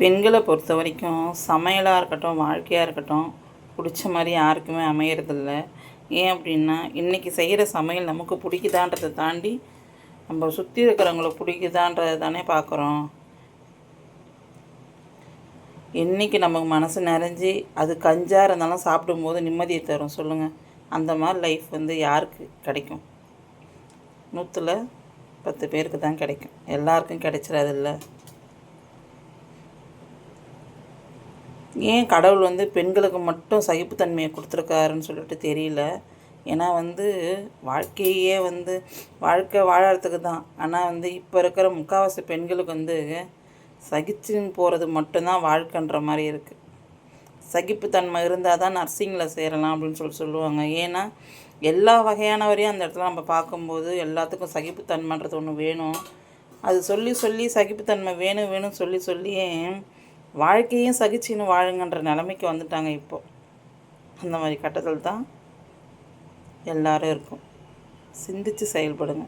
பெண்களை பொறுத்த வரைக்கும் சமையலாக இருக்கட்டும் வாழ்க்கையாக இருக்கட்டும் பிடிச்ச மாதிரி யாருக்குமே அமையறதில்ல. ஏன் அப்படின்னா இன்றைக்கி செய்கிற சமையல் நமக்கு பிடிக்குதான்றதை தாண்டி நம்ம சுற்றி இருக்கிறவங்கள பிடிக்குதான்றதை தானே பார்க்குறோம். என்றைக்கு நமக்கு மனசு நிறைஞ்சி அது கஞ்சாக இருந்தாலும் சாப்பிடும்போது நிம்மதியை தரும். சொல்லுங்கள் அந்த மாதிரி லைஃப் வந்து யாருக்கு கிடைக்கும்? நூற்றில் பத்து பேருக்கு தான் கிடைக்கும். எல்லாருக்கும் கிடைச்சிடாதில்ல ஏன் கடவுள் வந்து பெண்களுக்கு மட்டும் சகிப்புத்தன்மையை கொடுத்துருக்காருன்னு சொல்லிட்டு தெரியல. ஏன்னா வந்து வாழ்க்கையே வந்து வாழ்க்கை வாழறதுக்கு தான். ஆனால் வந்து இப்போ இருக்கிற முக்கால்வாசி பெண்களுக்கு வந்து சகிச்சுன்னு போகிறது மட்டும்தான் வாழ்க்கைன்ற மாதிரி இருக்குது சகிப்புத்தன்மை இருந்தால் தான் நர்சிங்கில் சேரலாம் அப்படின்னு சொல்லி சொல்லுவாங்க. ஏன்னா எல்லா வகையானவரையும் அந்த இடத்துல நம்ம பார்க்கும்போது எல்லாத்துக்கும் சகிப்புத்தன்மைன்றது ஒன்று வேணும். அது சொல்லி சொல்லி சகிப்புத்தன்மை வேணும் வேணும் சொல்லி சொல்லியே வாழ்க்கையும் சகிச்சின்னு வாழுங்கன்ற நிலைமைக்கு வந்துட்டாங்க இப்போ. அந்த மாதிரி கட்டத்தில் தான் எல்லாரும் இருக்கும். சிந்திச்சு செயல்படுங்க.